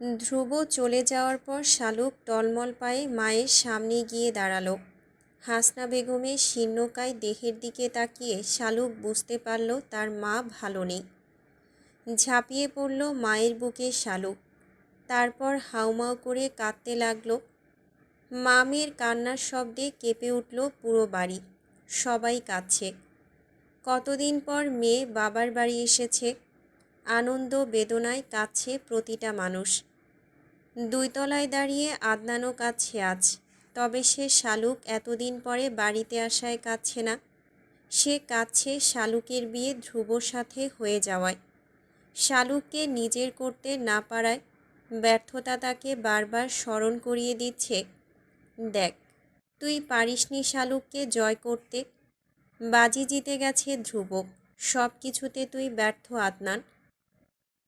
ধ্রুব চলে যাওয়ার পর শালুক টলমল পায়ে মায়ের সামনে গিয়ে দাঁড়াল। হাসনা বেগমের শীর্ণকায় দেহের দিকে তাকিয়ে শালুক বুঝতে পারল তার মা ভালো নেই। ঝাঁপিয়ে পড়ল মায়ের বুকে শালুক। তারপর হাউমাউ করে কাঁদতে লাগল। মামের কান্নার শব্দে কেঁপে উঠল পুরো বাড়ি। সবাই কাঁদছে। কতদিন পর মেয়ে বাবার বাড়ি এসেছে? আনন্দ বেদনায় কাছে প্রতিটা মানুষ। দুই তলায় দাঁড়িয়ে আদনানও কাছে আজ, তবে সে শালুক এতদিন পরে বাড়িতে আসায় কাঁদছে না। সে কাছে শালুকের বিয়ে ধ্রুবর সাথে হয়ে যাওয়ায়। শালুককে নিজের করতে না পারায় ব্যর্থতা তাকে বারবার স্মরণ করিয়ে দিচ্ছে। দেখ, তুই পারিসনি শালুককে জয় করতে। বাজি জিতে গেছে ধ্রুব সব কিছুতে তুই ব্যর্থ আদনান।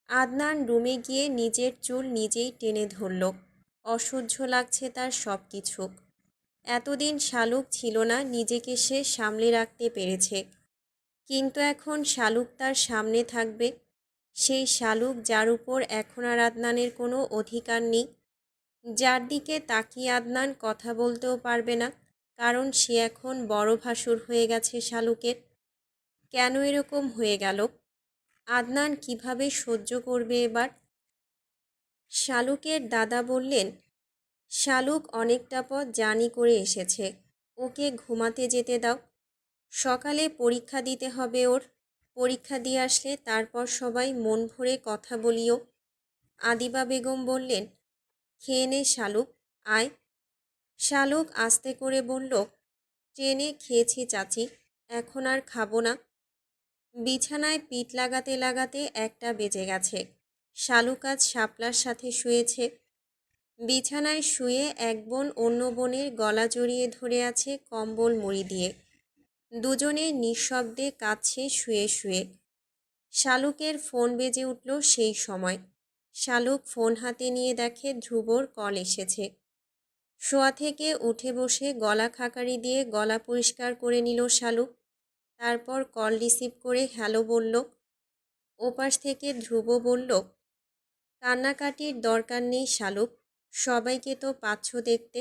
আদনান রুমে গিয়ে নিজের চুল নিজেই টেনে ধরল। অসহ্য লাগছে তার সব কিছু এতদিন শালুক ছিল না, নিজেকে সে সামলে রাখতে পেরেছে। কিন্তু এখন শালুক তার সামনে থাকবে। সেই শালুক যার উপর এখন আর আদনানের কোনো অধিকার নেই। যার দিকে তাকিয়ে আদনান কথা বলতেও পারবে না, কারণ সে এখন বড় ভাসুর হয়ে গেছে শালুকের। কেন এরকম হয়ে গেল? আদনান কীভাবে সহ্য করবে এবার? শালুকের দাদা বললেন, শালুক অনেকটা পথ জানি করে এসেছে, ওকে ঘুমাতে যেতে দাও। সকালে পরীক্ষা দিতে হবে ওর, পরীক্ষা দিয়ে আসলে তারপর সবাই মন ভরে কথা বলিও। আদিবা বেগম বললেন, খেয়ে নে শালুক, আয়। শালুক আস্তে করে বলল ট্রেনে খেয়েছি চাচি, এখন আর খাব না। বিছানায় পিঠ লাগাতে লাগাতে একটা বেজে গেছে। শালুক আজ শাপলার সাথে শুয়েছে। বিছানায় শুয়ে এক বোন অন্য বোনের গলা জড়িয়ে ধরে আছে কম্বল মুড়ি দিয়ে। দুজনে নিঃশব্দে কাছে শুয়ে শুয়ে। শালুকের ফোন বেজে উঠল সেই সময়। শালুক ফোন হাতে নিয়ে দেখে ধ্রুবর কল এসেছে। শোয়া থেকে উঠে বসে গলা খাকারি দিয়ে গলা পরিষ্কার করে নিল শালুক। তারপর কল রিসিভ করে হ্যালো বলল। ওপাশ থেকে ধ্রুব বলল, কান্নাকাটির দরকার নেই শালুক, সবাইকে তো পাচ্ছ দেখতে,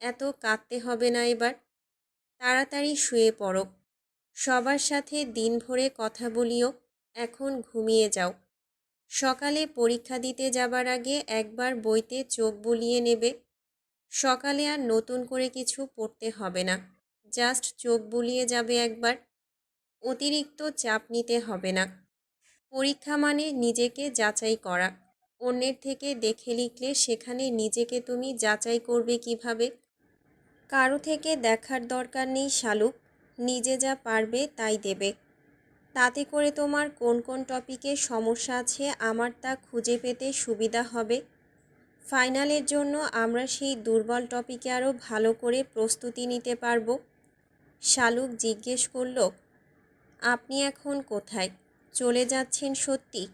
এত কাঁদতে হবে না এবার। তাড়াতাড়ি শুয়ে পড়ো। সবার সাথে দিন ভরে কথা বলিও, এখন ঘুমিয়ে যাও। সকালে পরীক্ষা দিতে যাবার আগে একবার বইতে চোখ বুলিয়ে নেবে। সকালে আর নতুন করে কিছু পড়তে হবে না, জাস্ট চোখ বুলিয়ে যাবে একবার। অতিরিক্ত চাপ নিতে হবে না। পরীক্ষা মানে নিজেকে যাচাই করা। অন্যের থেকে দেখে লিখলে সেখানে নিজেকে তুমি যাচাই করবে কীভাবে? কারও থেকে দেখার দরকার নেই শালুক, নিজে যা পারবে তাই দেবে। তাতে করে তোমার কোন কোন টপিকে সমস্যা আছে আমার তা খুঁজে পেতে সুবিধা হবে। ফাইনালের জন্য আমরা সেই দুর্বল টপিকে আরও ভালো করে প্রস্তুতি নিতে পারব। শালুক জিজ্ঞেস করল আপনি এখন কোথায়? চলে যাচ্ছেন সত্যি?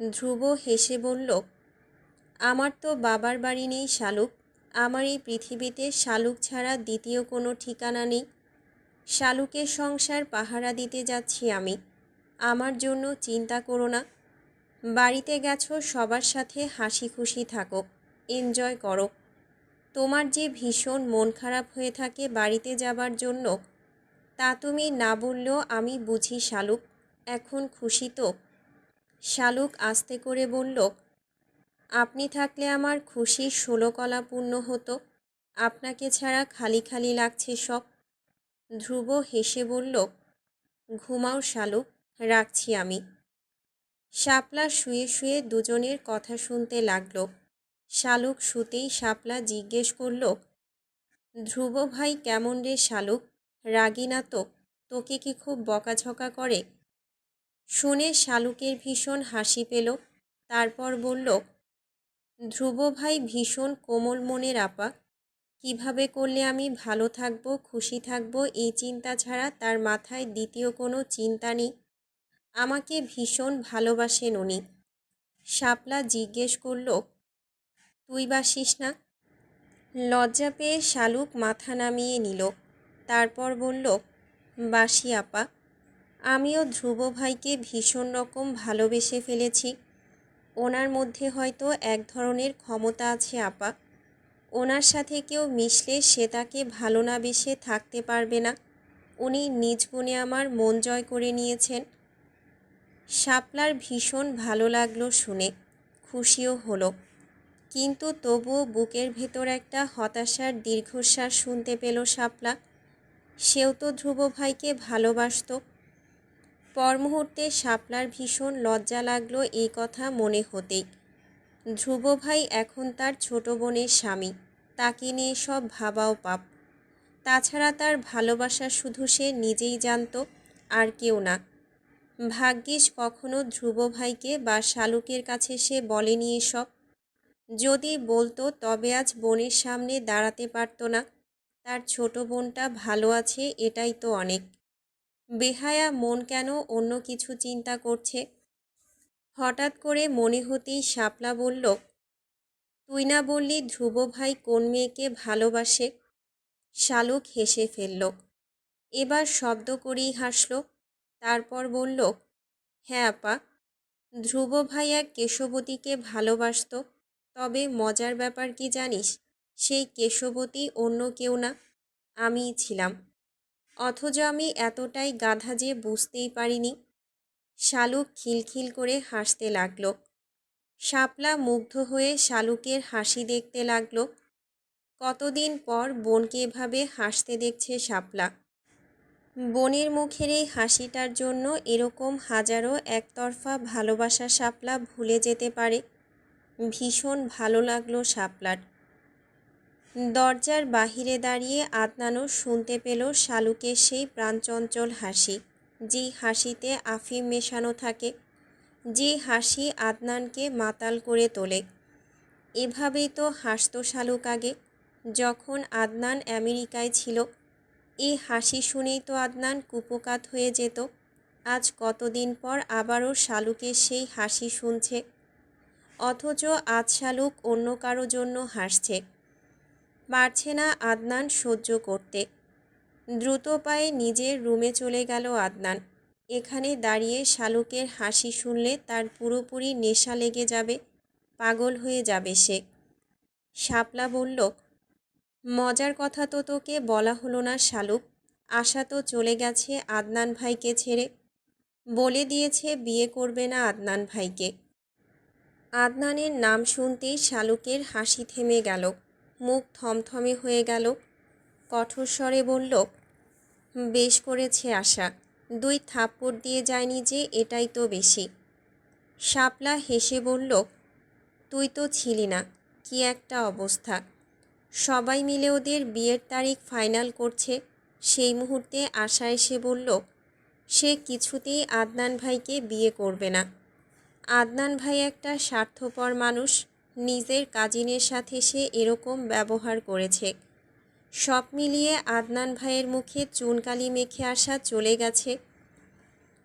ধ্রুব হেসে বলল, আমার তো বাবার বাড়ি নেই শালুক। আমার এই পৃথিবীতে শালুক ছাড়া দ্বিতীয় কোনো ঠিকানা নেই। শালুকের সংসার পাহারা দিতে যাচ্ছি আমি। আমার জন্য চিন্তা করো না। বাড়িতে গেছো, সবার সাথে হাসি খুশি থাকো। এনজয় করো। তোমার যে ভীষণ মন খারাপ হয়ে থাকে বাড়িতে যাবার জন্য তা তুমি না বললেও আমি বুঝি শালুক। এখন খুশি তো? শালুক আস্তে করে বলল, আপনি থাকলে আমার খুশি ষোলকলা পূর্ণ হতো। আপনাকে ছাড়া খালি খালি লাগছে সব। ধ্রুব হেসে বলল, ঘুমাও শালুক, রাখছি আমি। শাপলা শুয়ে শুয়ে দুজনের কথা শুনতে লাগল। শালুক শুতেই শাপলা জিজ্ঞেস করল, ধ্রুব ভাই, কেমন রে শালুক? রাগি না তো? তোকে কি খুব বকাঝকা করে? শুনে শালুকের ভীষণ হাসি পেল, তারপর বলল, ধ্রুব ভাই ভীষণ কোমল মনের আপা। কীভাবে করলে আমি ভালো থাকব, খুশি থাকব, এই চিন্তা ছাড়া তার মাথায় দ্বিতীয় কোনো চিন্তা নেই। আমাকে ভীষণ ভালোবাসেন উনি। শাপলা জিজ্ঞেস করল, তুই বাসিস না? লজ্জা পেয়ে শালুক মাথা নামিয়ে নিল। তারপর বলল, বাসি আপা, আমিও ধ্রুব ভাইকে ভীষণ রকম ভালোবেসে ফেলেছি। ওনার মধ্যে হয়তো এক ধরনের ক্ষমতা আছে আপা। ওনার সাথে কেউ মিশলে সে তাকে ভালো না বেসে থাকতে পারবে না। উনি নিজ গুণে আমার মন জয় করে নিয়েছেন। শাপলার ভীষণ ভালো লাগল শুনে, খুশিও হলো। কিন্তু তবুও বুকের ভেতর একটা হতাশার দীর্ঘশ্বাস শুনতে পেল শাপলা। সেও তো ধ্রুব ভাইকে ভালোবাসত। পর মুহূর্তে শাপলার ভীষণ লজ্জা লাগল এই কথা মনে হতেই। ধ্রুব ভাই এখন তার ছোট বোনের স্বামী, তাকে নিয়ে সব ভাবাও পাপ। তাছাড়া তার ভালোবাসা শুধু সে নিজেই জানত, আর কেউ না। ভাগ্যিস কখনো ধ্রুব ভাইকে বা শালুকের কাছে সে বলেনি এসব। যদি বলতো, তবে আজ বোনের সামনে দাঁড়াতে পারতো না। তার ছোট বোনটা ভালো আছে, এটাই তো অনেক। বেহায়া মন কেন অন্য কিছু চিন্তা করছে? হঠাৎ করে মনে হতেই শাপলা বলল, তুই না বললি ধ্রুব ভাই কোন মেয়েকে ভালোবাসে? শালুক হেসে ফেলল। এবার শব্দ করেই হাসল, তারপর বলল হ্যাঁ আপা, ধ্রুব ভাই এক কেশবতীকে ভালোবাসত, তবে মজার ব্যাপার কি জানিস? সেই কেশবতী অন্য কেউ না, আমিই ছিলাম। অথচ আমি এতটাই গাধা যে বুঝতেই পারিনি। শালুক খিলখিল করে হাসতে লাগল। শাপলা মুগ্ধ হয়ে শালুকের হাসি দেখতে লাগল। কতদিন পর বোনকে এভাবে হাসতে দেখছে শাপলা। বোনের মুখের এই হাসিটার জন্য এরকম হাজারো একতরফা ভালোবাসা শাপলা ভুলে যেতে পারে। ভীষণ ভালো লাগল শাপলার। দরজার বাহিরে দাঁড়িয়ে আদনানও শুনতে পেল শালুকের সেই প্রাণচঞ্চল হাসি। যে হাসিতে আফিম মেশানো থাকে, যে হাসি আদনানকে মাতাল করে তোলে। এভাবেই তো হাসত শালুক আগে। যখন আদনান আমেরিকায় ছিল এই হাসি শুনেই তো আদনান কুপকাত হয়ে যেত। আজ কতদিন পর আবারও শালুকের সেই হাসি শুনছে। অথচ আজ শালুক অন্য কারও জন্য হাসছে। পারছে না আদনান সহ্য করতে। দ্রুত পায়ে নিজের রুমে চলে গেল আদনান। এখানে দাঁড়িয়ে শালুকের হাসি শুনলে তার পুরোপুরি নেশা লেগে যাবে, পাগল হয়ে যাবে সে। শাপলা বলল, মজার কথা তো তোকে বলা হলো না শালুক, আশা তো চলে গেছে আদনান ভাইকে ছেড়ে। বলে দিয়েছে বিয়ে করবে না আদনান ভাইকে। আদনানের নাম শুনতেই শালুকের হাসি থেমে গেল। মুখ থমথমে হয়ে গেল। কঠোর স্বরে বলল, বেশ করেছে আশা। দুই থাপ্পড় দিয়ে যায়নি যে, এটাই তো বেশি। শাপলা হেসে বলল, তুই তো ছিলি না, কি একটা অবস্থা। সবাই মিলে ওদের বিয়ের তারিখ ফাইনাল করছে। সেই মুহূর্তে আশা এসে বলল, সে কিছুতেই আদনান ভাইকে বিয়ে করবে না। আদনান ভাই একটা স্বার্থপর মানুষ নিজের কাজিনের সাথে সে এরকম ব্যবহার করেছে। সব মিলিয়ে আদনান ভাইয়ের মুখে চুনকালি মেখে আসা চলে গেছে।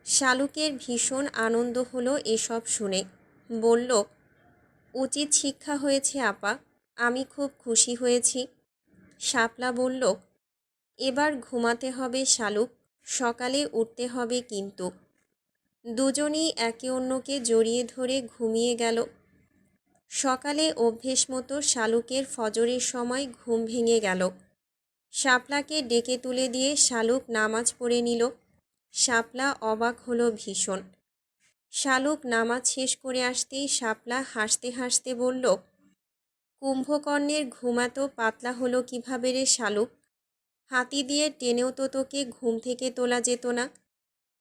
শালুকের ভীষণ আনন্দ হলো এসব শুনে। বলল, উচিত শিক্ষা হয়েছে, আপা। আমি খুব খুশি হয়েছি। শাপলা বলল, এবার ঘুমাতে হবে শালুক, সকালে উঠতে হবে কিন্তু। দুজনেই একে অন্যকে জড়িয়ে ধরে ঘুমিয়ে গেল। সকালে অভ্যেস মতো শালুকের ফজরের সময় ঘুম ভেঙে গেল। শাপলাকে ডেকে তুলে দিয়ে শালুক নামাজ পড়ে নিল। শাপলা অবাক হলো ভীষণ। শালুক নামাজ শেষ করে আসতেই শাপলা হাসতে হাসতে বলল, কুম্ভকর্ণের ঘুমাতো পাতলা হলো কীভাবে রে শালুক? হাতি দিয়ে টেনেও তো তোকে ঘুম থেকে তোলা যেত না।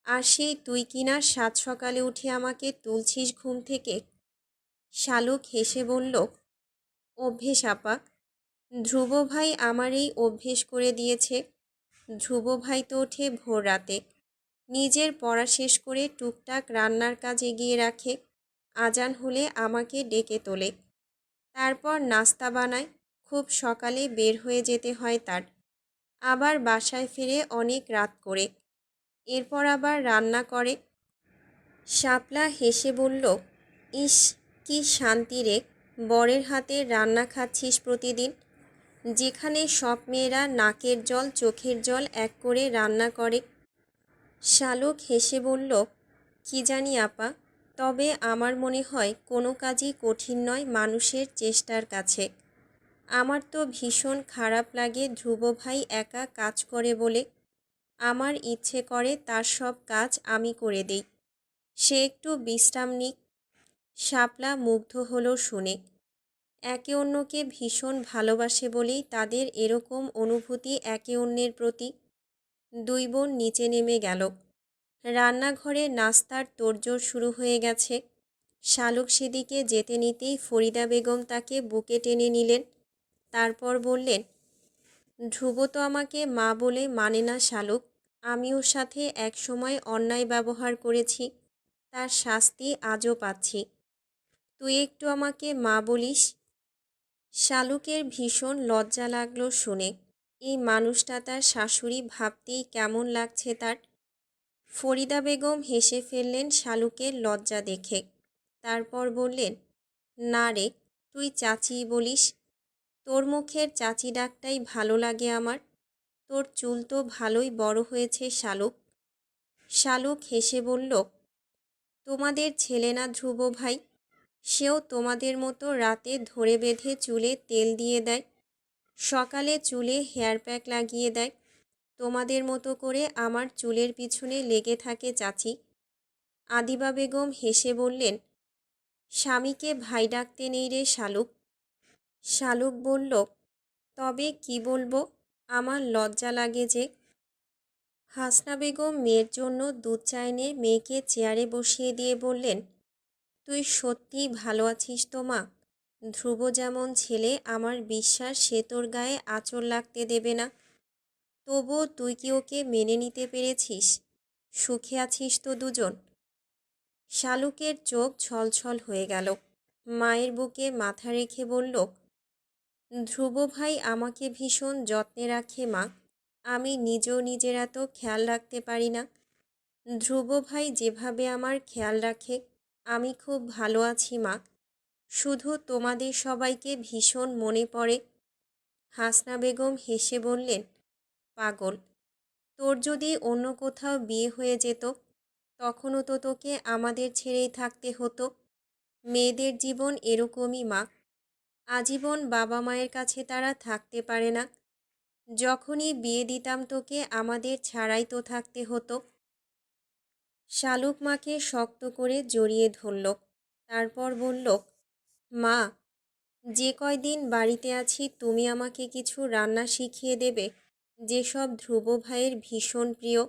আর সেই তুই কিনা সাত সকালে উঠে আমাকে তুলছিস ঘুম থেকে? শালুক হেসে বলল, অভ্যেস, আপা। ধ্রুব ভাই আমার এই অভ্যেস করে দিয়েছে। ধ্রুব ভাই তো ওঠে ভোর রাতে। নিজের পড়া শেষ করে টুকটাক রান্নার কাজ এগিয়ে রাখে। আজান হলে আমাকে ডেকে তোলে। তারপর নাস্তা বানায়। খুব সকালে বের হয়ে যেতে হয় তার। আবার বাসায় ফিরে অনেক রাত করে। এরপর আবার রান্না করে। শাপলা হেসে বলল, ইস কি শান্তি রে? বরের হাতে রান্না খাচ্ছিস প্রতিদিন? যেখানে সব মেয়েরা নাকের জল, চোখের জল এক করে রান্না করে। শালুক হেসে বলল, কি জানি আপা, তবে আমার মনে হয় কোনো কাজই কঠিন নয় মানুষের চেষ্টার কাছে। আমার তো ভীষণ খারাপ লাগে ধ্রুব ভাই একা কাজ করে বলে। আমার ইচ্ছে করে তার সব কাজ আমি করে দেই। সে একটু বিশ্রাম নিক শাপলা মুগ্ধ হলো শুনে। একে অন্যকে ভীষণ ভালোবাসে বলেই তাদের এরকম অনুভূতি একে অন্যের প্রতি। দুই বোন নিচে নেমে গেল। রান্নাঘরে নাস্তার তোড়জোড় শুরু হয়ে গেছে। শালুক সেদিকে যেতে নিতেই ফরিদা বেগম তাকে বুকে টেনে নিলেন। তারপর বললেন, ধ্রুব তো আমাকে মা বলে মানে না শালুক। আমি ওর সাথে একসময় অন্যায় ব্যবহার করেছি। তার শাস্তি আজও পাচ্ছি। তুই একটু আমাকে মা বলিস? শালুকের ভীষণ লজ্জা লাগল শুনে। এই মানুষটা তার শাশুড়ি ভাবতেই কেমন লাগছে তার। ফরিদা বেগম হেসে ফেললেন শালুকের লজ্জা দেখে। তারপর বললেন, না রে, তুই চাচি বলিস। তোর মুখের চাচি ডাকটাই ভালো লাগে আমার। তোর চুল তো ভালোই বড় হয়েছে শালুক। শালুক হেসে বলল, তোমাদের ছেলে না ধ্রুব ভাই? সেও তোমাদের মতো রাতে ধরে বেঁধে চুলে তেল দিয়ে দেয়, সকালে চুলে হেয়ার প্যাক লাগিয়ে দেয়। তোমাদের মতো করে আমার চুলের পিছনে লেগে থাকে চাচি। আদিবা বেগম হেসে বললেন, স্বামীকে ভাই ডাকতে নেই রে শালুক। শালুক বলল, তবে কি বলব, আমার লজ্জা লাগে যে। হাসনা বেগম মেয়ের জন্য দুধ চা এনে মেয়েকে চেয়ারে বসিয়ে দিয়ে বললেন তুই সত্যিই ভালো আছিস তো, মা? ধ্রুব যেমন ছেলে, আমার বিশ্বাস সে তোর গায়ে আঁচড় লাগতে দেবে না। তবুও তুই কি ওকে মেনে নিতে পেরেছিস? সুখে আছিস তো দুজন? শালুকের চোখ ছলছল হয়ে গেল। মায়ের বুকে মাথা রেখে বলল, ধ্রুব ভাই আমাকে ভীষণ যত্নে রাখে, মা। আমি নিজেও নিজের এত খেয়াল রাখতে পারি না। ধ্রুব ভাই যেভাবে আমার খেয়াল রাখে আমি খুব ভালো আছি, মা। শুধু তোমাদের সবাইকে ভীষণ মনে পড়ে। হাসনা বেগম হেসে বললেন, পাগল। তোর যদি অন্য কোথাও বিয়ে হয়ে যেত, তখনও তো তোকে আমাদের ছেড়েই থাকতে হতো। মেয়েদের জীবন এরকমই, মা। আজীবন বাবা মায়ের কাছে তারা থাকতে পারে না। যখনই বিয়ে দিতাম তোকে আমাদের ছাড়াই তো থাকতে হতো। শালুক মাকে শক্ত করে জড়িয়ে ধরল। তারপর বলল, মা, যে কয়দিন বাড়িতে আছি, তুমি আমাকে কিছু রান্না শিখিয়ে দেবে? যেসব ধ্রুব ভাইয়ের ভীষণ প্রিয়,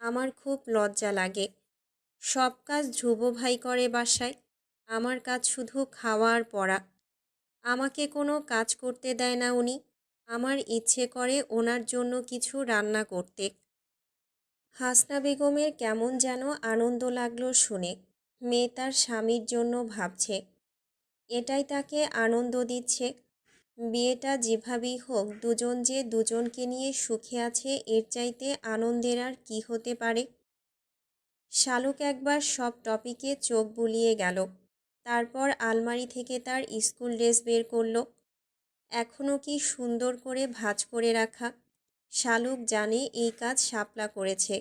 আমার খুব লজ্জা লাগে। সব কাজ ধ্রুব ভাই করে বাসায়, আমার কাজ শুধু খাওয়া আর পড়া। আমাকে কোনো কাজ করতে দেয় না উনি। আমার ইচ্ছে করে ওনার জন্য কিছু রান্না করতে। হাসনা বেগমের কেমন যেন আনন্দ লাগল শুনে। মেয়ে তার স্বামীর জন্য ভাবছে। এটাই তাকে আনন্দ দিচ্ছে। বিয়েটা যেভাবেই হোক, দুজন যে দুজনকে নিয়ে সুখে আছে, এর চাইতে আনন্দের আর কি হতে পারে? শালুক একবার সব টপিকে চোখ বুলিয়ে গেল। তারপর আলমারি থেকে তার স্কুল ড্রেস বের করল। এখনও কি সুন্দর করে ভাঁজ করে রাখা। শালুক জানে এই কাজ শাপলা করেছে।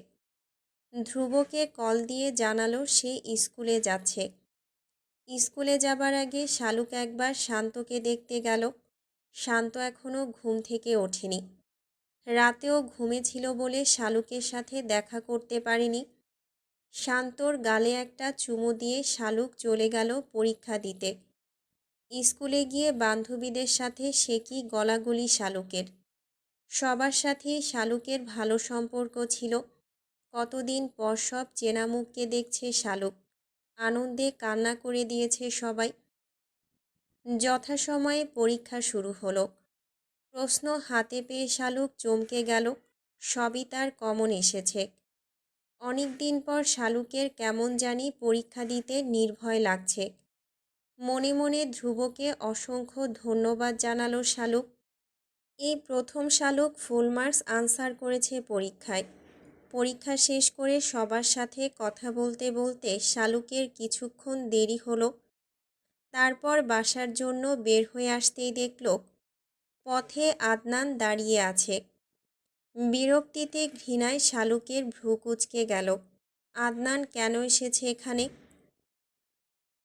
ধ্রুবকে কল দিয়ে জানালো সে স্কুলে যাচ্ছে। স্কুলে যাবার আগে শালুক একবার শান্তকে দেখতে গেল। শান্ত এখনও ঘুম থেকে ওঠেনি। রাতেও ঘুমেছিল বলে শালুকের সাথে দেখা করতে পারেনি। শান্তর গালে একটা চুমু দিয়ে শালুক চলে গেল পরীক্ষা দিতে। স্কুলে গিয়ে বান্ধবীদের সাথে সে কি গলাগুলি শালুকের? সবার সাথে শালুকের ভালো সম্পর্ক ছিল। কতদিন পর সব চেনা মুখকে দেখছে শালুক। আনন্দে কান্না করে দিয়েছে সবাই। যথাসময়ে পরীক্ষা শুরু হলো। প্রশ্ন হাতে পেয়ে শালুক চমকে গেল। সবই তার কমন এসেছে। অনেক দিন পর শালুকের কেমন জানি পরীক্ষা দিতে নির্ভয় লাগছে। মনে মনে ধ্রুবকে অসংখ্য ধন্যবাদ জানালো শালুক। এই প্রথম শালুক ফুল মার্কস আনসার করেছে পরীক্ষায়। পরীক্ষা শেষ করে সবার সাথে কথা বলতে বলতে শালুকের কিছুক্ষণ দেরি হলো। তারপর বাসার জন্য বের হয়ে আসতেই দেখল, পথে আদনান দাঁড়িয়ে আছে। বিরক্তিতে ঘৃণায় শালুকের ভ্রু কুচকে গেল। আদনান কেন এসেছে এখানে?